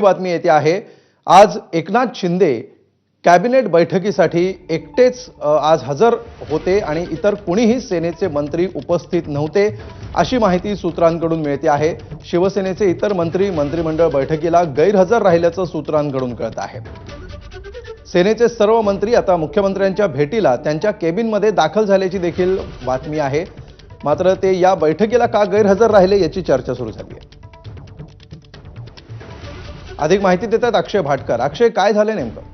बातमी येते आहे. आज एकनाथ शिंदे कॅबिनेट बैठकीसाठी एकटेच आज हजर होते आणि इतर कुणीही सेनेचे मंत्री उपस्थित नव्हते अशी माहिती सूत्रांकडून मिळते आहे. शिवसेनेचे इतर मंत्री मंत्रिमंडळ बैठकीला गैरहजर राहिल्याचं सूत्रांकडून कळत आहे. सेनेचे सर्व मंत्री आता मुख्यमंत्र्यांच्या भेटीला त्यांच्या केबिनमध्ये दाखल झाल्याची देखील बातमी आहे. मात्र ते या बैठकीला का गैरहजर राहिले याची चर्चा सुरू झाली आहे. अधिक माहिती देतात अक्षय भाटकर. अक्षय काय झालं नेमकं?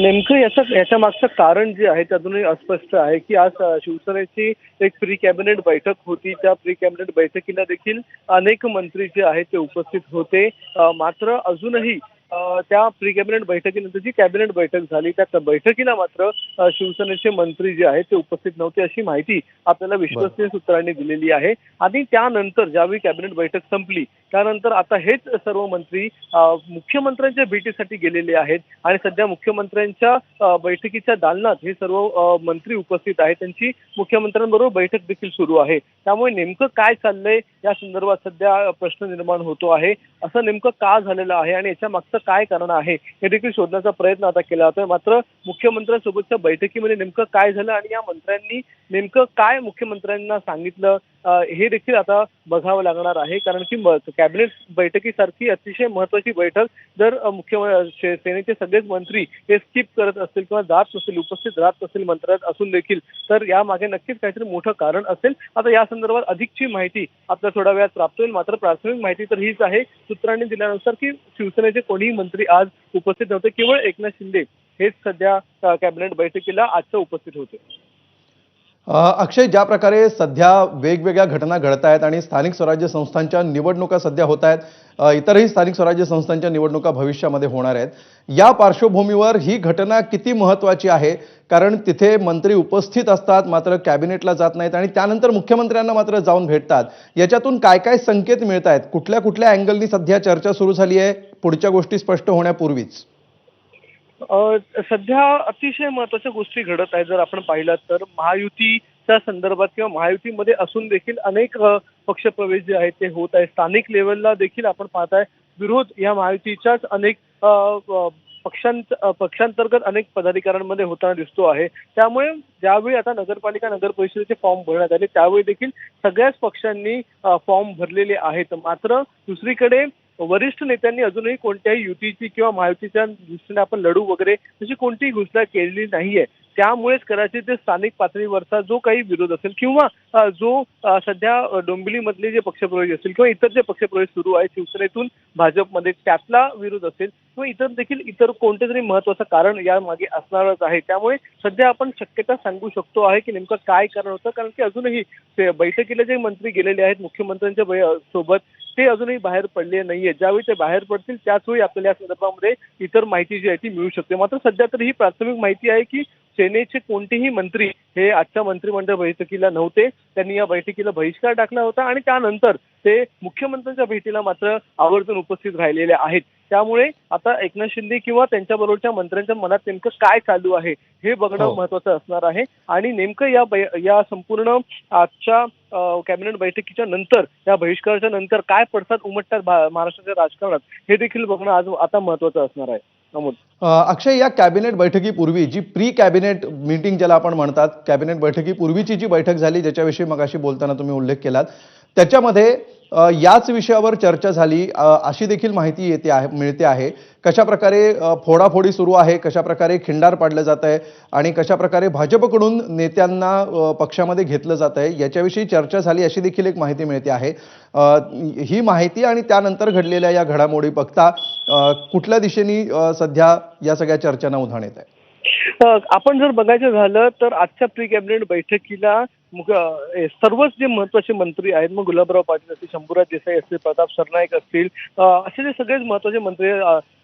नेमकं याचं याच्या मागचं कारण जे आहे ते अजूनही अस्पष्ट आहे की आज शिवसेनेची एक प्री कॅबिनेट बैठक होती. त्या प्री कॅबिनेट बैठकीला देखील अनेक मंत्री जे आहेत ते उपस्थित होते. मात्र अजूनही त्या प्री कॅबिनेट बैठकीनंतर जी कॅबिनेट बैठक झाली त्या बैठकीला मात्र शिवसेनेचे मंत्री जे आहेत ते उपस्थित नव्हते अशी माहिती आपल्याला विश्वसनीय सूत्रांनी दिलेली आहे. आणि त्यानंतर ज्यावेळी कॅबिनेट बैठक संपली त्यानंतर आता हेच सर्व मंत्री मुख्यमंत्र्यांच्या भेटीसाठी गेलेले आहेत आणि सध्या मुख्यमंत्र्यांच्या बैठकीच्या दालनात हे सर्व मंत्री उपस्थित आहेत. त्यांची मुख्यमंत्र्यांबरोबर बैठक देखील सुरू आहे. त्यामुळे नेमकं काय चाललंय या संदर्भात सध्या प्रश्न निर्माण होतो आहे. असं नेमकं का झालेलं आहे आणि याच्या मागचं काय कारण आहे हे देखील शोधण्याचा प्रयत्न आता केला जातोय. मात्र मुख्यमंत्र्यांसोबतच्या बैठकीमध्ये नेमकं काय झालं आणि या मंत्र्यांनी नेमकं काय मुख्यमंत्र्यांना सांगितलं? हे देखील आता बघावं लागणार आहे. कारण की कॅबिनेट बैठकीसारखी अतिशय महत्वाची बैठक जर मुख्य सेनेचे सगळेच मंत्री हे स्किप करत असतील किंवा जात नसतील उपस्थित राहत नसतील मंत्रालयात असून देखील तर यामागे नक्कीच काहीतरी मोठं कारण असेल. आता या संदर्भात अधिकची माहिती आपल्या थोड्या वेळात प्राप्त होईल. मात्र प्राथमिक माहिती तर हीच आहे. सूत्रांनी दिल्यानुसार की शिवसेनेचे कोणीही मंत्री आज उपस्थित नव्हते. केवळ एकनाथ शिंदे हेच सध्या कॅबिनेट बैठकीला आजचं उपस्थित होते. अक्षय ज्या प्रकारे सध्या वेगवेगळ्या घटना घडत आहेत आणि स्थानिक स्वराज्य संस्थांच्या निवडणुका सध्या होत आहेत इतरही स्थानिक स्वराज्य संस्थांच्या निवडणुका भविष्यामध्ये होणार आहेत या पार्श्वभूमीवर ही घटना किती महत्त्वाची आहे? कारण तिथे मंत्री उपस्थित असतात मात्र कॅबिनेटला जात नाहीत आणि त्यानंतर मुख्यमंत्र्यांना मात्र जाऊन भेटतात. याच्यातून काय काय संकेत मिळत आहेत कुठल्या कुठल्या अँगलनी सध्या चर्चा सुरू झाली आहे? पुढच्या गोष्टी स्पष्ट होण्यापूर्वीच. सध्या अतिशय महत्त्वाच्या गोष्टी घडत आहेत. जर आपण पाहिलं तर महायुतीच्या संदर्भात किंवा महायुतीमध्ये असून देखील अनेक पक्षप्रवेश जे आहेत ते होत आहे स्थानिक लेवलला देखील आपण पाहताय. विरोध या महायुतीच्याच अनेक पक्षांत पक्षांतर्गत अनेक पदाधिकाऱ्यांमध्ये होताना दिसतो आहे. त्यामुळे ज्यावेळी आता नगरपालिका नगर परिषदेचे फॉर्म भरण्यात आले त्यावेळी देखील सगळ्याच पक्षांनी फॉर्म भरलेले आहेत. मात्र दुसरीकडे वरिष्ठ नेत्यांनी अजूनही कोणत्याही युतीची किंवा महायुतीच्या दृष्टीने आपण लढू वगैरे तशी कोणतीही घोषणा केलेली नाहीये. त्यामुळेच कदाचित ते स्थानिक पातळीवरचा जो काही विरोध असेल किंवा जो सध्या डोंबिवलीमधले जे पक्षप्रवेश असतील किंवा इतर जे पक्षप्रवेश सुरू आहे शिवसेनेतून भाजपमध्ये त्यातला विरोध असेल किंवा इतर देखील इतर कोणते तरी महत्वाचं कारण यामागे असणारच आहे. त्यामुळे सध्या आपण शक्यता सांगू शकतो आहे की नेमकं काय कारण होतं. कारण की अजूनही ते बैठकीला जे मंत्री गेलेले आहेत मुख्यमंत्र्यांच्या सोबत ते अजूनही बाहेर पडले नाहीये. ज्यावेळी ते बाहेर पडतील त्याचवेळी आपल्याला या संदर्भामध्ये इतर माहिती जी आहे ती मिळू शकते. मात्र सध्या तर ही प्राथमिक माहिती आहे की सेनेचे कोणतेही मंत्री हे आजच्या मंत्रिमंडळ बैठकीला नव्हते. त्यांनी या बैठकीला बहिष्कार टाकला होता आणि त्यानंतर ते मुख्यमंत्र्यांच्या भेटीला मात्र आवर्जून उपस्थित राहिलेले आहेत. त्यामुळे आता एकनाथ शिंदे किंवा त्यांच्याबरोबरच्या मंत्र्यांच्या मनात नेमकं काय चालू आहे हे बघणं हो. महत्वाचं असणार आहे. आणि नेमकं या या संपूर्ण आजच्या कॅबिनेट बैठकीच्या नंतर या बहिष्काराच्या नंतर काय पडसाद उमटतात महाराष्ट्राच्या राजकारणात हे देखील बघणं आज आता महत्वाचं असणार आहे. अक्षय या कॅबिनेट बैठकीपूर्वी जी प्री कॅबिनेट मीटिंग ज्याला आपण म्हणतात कॅबिनेट बैठकीपूर्वीची जी बैठक झाली ज्याच्याविषयी मगाशी बोलताना तुम्ही उल्लेख केलात त्याच्यामध्ये याच विषयावर चर्चा झाली. अशी देखील माहिती येते आहे मिळते आहे. कशाप्रकारे फोडाफोडी सुरू आहे कशाप्रकारे खिंडार पाडलं जात आहे आणि कशाप्रकारे भाजपकडून नेत्यांना पक्षामध्ये घेतलं जात आहे याच्याविषयी चर्चा झाली अशी देखील एक माहिती मिळते आहे. ही माहिती आणि त्यानंतर घडलेल्या या घडामोडी बघता कुठल्या दिशेने सध्या या सगळ्या चर्चांना उधाण येत आहे? आपण जर बघायचं झालं तर आजच्या प्री कॅबिनेट बैठकीला मुख- सर्वच जे महत्त्वाचे मंत्री आहेत मग गुलाबराव पाटील असतील शंभूराज देसाई असतील प्रताप सरनाईक असतील असे जे सगळेच महत्त्वाचे मंत्री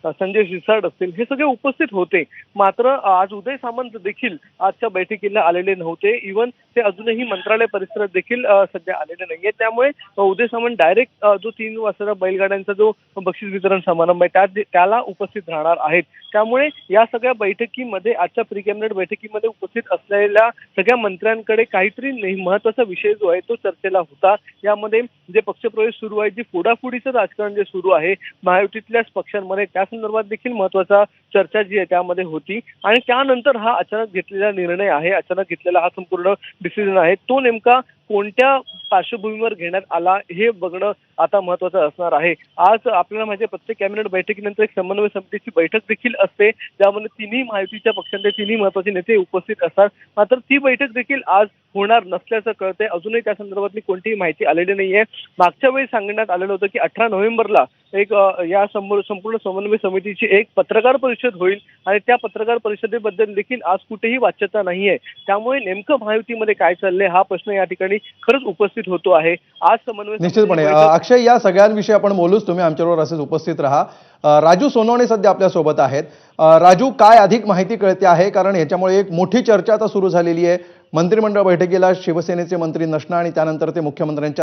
संजय शिरसाट असतील हे सगळे उपस्थित होते. मात्र आज उदय सामंत देखील आजच्या बैठकीला आलेले नव्हते. इवन ते अजूनही मंत्रालय परिसरात देखील सध्या आलेले नाहीये. त्यामुळे उदय सामंत डायरेक्ट जो तीन वाजता बैलगाड्यांचा जो बक्षीस वितरण समारंभ आहे त्यात त्याला उपस्थित राहणार आहेत. त्यामुळे या सगळ्या बैठकीमध्ये आजच्या प्री कॅबिनेट बैठकीमध्ये उपस्थित असलेल्या सगळ्या मंत्र्यांकडे काहीतरी महत्त्वाचा विषय जो आहे तो चर्चेला होता. यामध्ये जे पक्षप्रवेश सुरू आहे जे फोडाफोडीचं राजकारण जे सुरू आहे महायुतीतल्याच पक्षांमध्ये त्या संदर्भात देखील महत्त्वाचा चर्चा जी आहे त्यामध्ये होती. आणि त्यानंतर हा अचानक घेतलेला निर्णय आहे अचानक घेतलेला हा संपूर्ण डिसिजन आहे. तो नेमका कोणत्या पार्श्वभूमीवर घेण्यात आला हे बघणं आता महत्वाचं असणार आहे. आज आपल्याला माहिती प्रत्येक कॅबिनेट बैठकीनंतर एक समन्वय समितीची बैठक देखील असते ज्यामध्ये तिन्ही महायुतीच्या पक्षांचे तिन्ही महत्त्वाचे नेते उपस्थित असतात. मात्र ती बैठक देखील आज होणार नसल्याचं कळतंय. अजूनही त्या संदर्भातली कोणतीही माहिती आलेली नाहीये. मागच्या वेळी सांगण्यात आलेलं होतं की अठरा नोव्हेंबरला एक या समोर संपूर्ण समन्वय समितीची एक पत्रकार परिषद होईल आणि त्या पत्रकार परिषदेबद्दल देखील आज कुठेही वाच्यता नाहीये. त्यामुळे नेमकं महायुतीमध्ये काय चाललंय हा प्रश्न या ठिकाणी खरंच उपस्थित होतो आहे. आज समन्वय निश्चितपणे. अक्षय या सगळ्यांविषयी आपण बोलूच. तुम्ही आमच्याबरोबर असेच उपस्थित राहा. राजू सोनवणे सध्या आपल्यासोबत आहेत. राजू काय अधिक माहिती कळते आहे? कारण याच्यामुळे एक मोठी चर्चा आता सुरू झालेली आहे. मंत्रिमंडळ बैठकीला शिवसेनेचे मंत्री नसणं आणि त्यानंतर ते मुख्यमंत्र्यांच्या